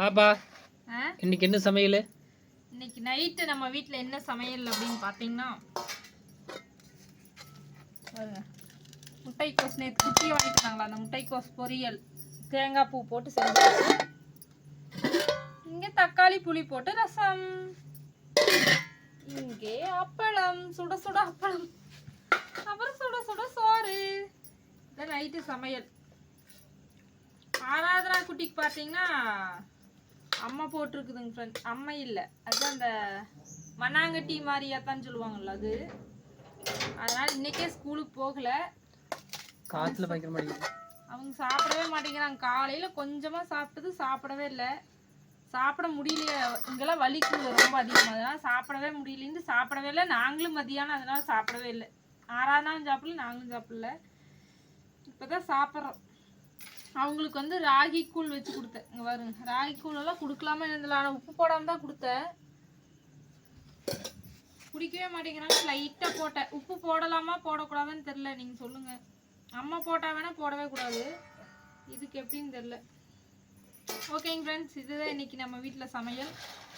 பாப்பா? இன்னைக்கு என்ன சமையல்? இன்னைக்கு நைட்டு நம்ம வீட்டில் என்ன சமையல் அப்படின்னு பார்த்தீங்கன்னா முட்டைக்கோஸ் நேற்று குட்டியை வாங்கிட்டு வந்தாங்களா அந்த முட்டைக்கோஸ் பொரியல். தேங்காய் பூ போட்டு செஞ்சாச்சு. இங்கே தக்காளி புளி போட்டு ரசம். இங்கே அப்பளம் சுட சுட அப்பளம். அப்புறம் சுட சுட சோறு. நைட்டு சமையல். ஆராதனா குட்டிக்கு பார்த்தீங்கன்னா அம்மா போட்டிருக்குதுங்க ஃப்ரெண்ட் அம்மை இல்லை. அது அந்த மண்ணாங்கட்டி மாதிரியாத்தான் சொல்லுவாங்கல்ல அது. அதனால இன்னைக்கே ஸ்கூலுக்கு போகல. காத்துல பயங்கர மாட்டேங்குது அவங்க சாப்பிடவே மாட்டேங்கிறாங்க. காலையில கொஞ்சமா சாப்பிட்டது சாப்பிடவே இல்லை. சாப்பிட முடியலையே. இங்கெல்லாம் வலிக்குது ரொம்ப அதிகமாக அதனால சாப்பிடவே முடியலேருந்து சாப்பிடவே இல்லை. நாங்களும் மதியானம் அதனால சாப்பிடவே இல்லை. ஆறானாலும் சாப்பிடல நாங்களும் சாப்பிடல. இப்போதான் சாப்பிட்றோம். அவங்களுக்கு வந்து ராகி கூழ் வச்சு கொடுத்தேன். இங்கே பாருங்க. ராகி கூழ் எல்லாம் கொடுக்கலாமா இருந்தல ஆனால் உப்பு போடாமல் தான் கொடுத்தேன். குடிக்கவே மாட்டேங்கிறாங்க. லைட்டாக போட்டேன். உப்பு போடலாமா போடக்கூடாதான்னு தெரில நீங்கள் சொல்லுங்கள் அம்மா போட்டால் வேணால் போடவே கூடாது. இதுக்கு எப்படின்னு தெரில ஓகேங்க ஃப்ரெண்ட்ஸ் இதுதான் இன்றைக்கி நம்ம வீட்டில் சமையல்.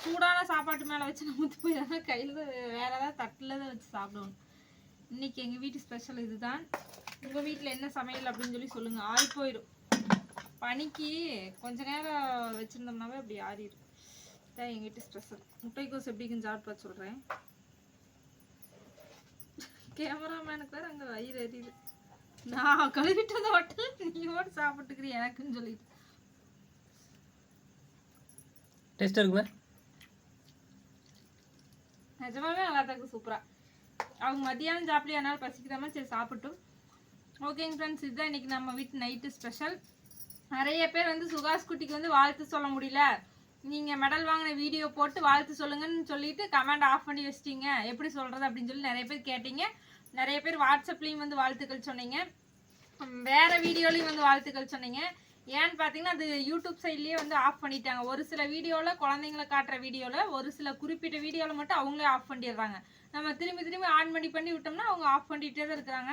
சூடான சாப்பாட்டு மேலே வச்சு நம்ம ஊற்றி போயிடாம கையில் தான் வேறு ஏதாவது தட்டில் தான் வச்சு சாப்பிடணும். இன்றைக்கி எங்கள் வீட்டு ஸ்பெஷல் இதுதான். உங்கள் வீட்டில் என்ன சமையல் அப்படின்னு சொல்லி சொல்லுங்கள் ஆள் போயிடும் பனிக்கு கொஞ்ச நேரம் வச்சுருந்தோம்னாவே அப்படி ஆறிடும் இதான் எங்கள் வீட்டு ஸ்பெஷல் முட்டைக்கோஸ் எப்படின்னு சாப்பிட்டு சொல்கிறேன் கேமராமேனுக்கு வேறு அங்கே வயிறு எரியுது. நான் கழுவிட்டு வந்த ஹோட்டல் நீ ஓட்டு சாப்பிட்டுக்கிறீ எனக்குன்னு சொல்லிட்டு. டேஸ்ட்டாக இருக்குமே? நிஜமாவே நல்லா தான் இருக்கு சூப்பராக அவங்க மத்தியானம் சாப்பிடல அதனால பசிக்கிறாம சரி சாப்பிட்டோம். ஓகேங்க ஃப்ரெண்ட்ஸ் இதுதான் இன்னைக்கு நம்ம வீட்டு நைட்டு ஸ்பெஷல் நிறைய பேர் வந்து சுகாஷ் குட்டிக்கு வந்து வாழ்த்து சொல்ல முடியல. நீங்கள் மெடல் வாங்கின வீடியோ போட்டு வாழ்த்து சொல்லுங்கன்னு சொல்லிட்டு கமெண்ட் ஆஃப் பண்ணி வச்சிட்டீங்க. எப்படி சொல்கிறது அப்படின்னு சொல்லி நிறைய பேர் கேட்டீங்க. நிறைய பேர் வாட்ஸ்அப்லேயும் வந்து வாழ்த்துக்கள் சொன்னீங்க. வேறு வீடியோலையும் வந்து வாழ்த்துக்கள் சொன்னீங்க. ஏன்னு பார்த்தீங்கன்னா அது யூடியூப் சைட்லேயே வந்து ஆஃப் பண்ணிட்டாங்க. ஒரு சில வீடியோவில் குழந்தைங்களை காட்டுற வீடியோவில் ஒரு சில குறிப்பிட்ட வீடியோவில் மட்டும் அவங்களே ஆஃப் பண்ணிடுறாங்க. நம்ம திரும்பி திரும்பி ஆன் பண்ணி பண்ணி விட்டோம்னா அவங்க ஆஃப் பண்ணிகிட்டே தான் இருக்கிறாங்க.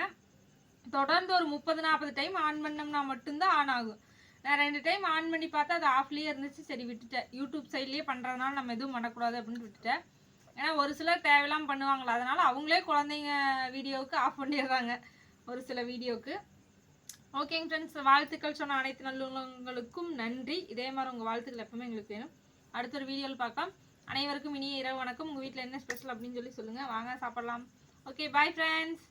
தொடர்ந்து ஒரு முப்பது நாற்பது டைம் ஆன் பண்ணோம்னா மட்டும்தான் ஆன் ஆகும். நான் ரெண்டு டைம் ஆன் பண்ணி பார்த்தா அது ஆஃப்லேயே இருந்துச்சு. சரி விட்டுட்டேன். யூடியூப் சைட்லேயே பண்ணுறதுனால நம்ம எதுவும் பண்ணக்கூடாது அப்படின்னு விட்டுட்டேன். ஏன்னா ஒரு சிலர் தேவையில்லாமல் பண்ணுவாங்களா அதனால் அவங்களே குழந்தைங்க வீடியோவுக்கு ஆஃப் பண்ணிடுறாங்க. ஒரு சில வீடியோவுக்கு. ஓகேங்க ஃப்ரெண்ட்ஸ் வாழ்த்துக்கள் சொன்ன அனைத்து நல்லுள்ளங்களுக்கும் நன்றி. இதே மாதிரி உங்கள் வாழ்த்துக்கள் எப்பவுமே எங்களுக்கு வேணும். அடுத்த ஒரு வீடியோவில் பார்க்கலாம். அனைவருக்கும் இனிய இரவு வணக்கம். உங்கள் வீட்டில் என்ன ஸ்பெஷல் அப்படின்னு சொல்லி சொல்லுங்கள் வாங்க சாப்பிட்லாம். Okay bye friends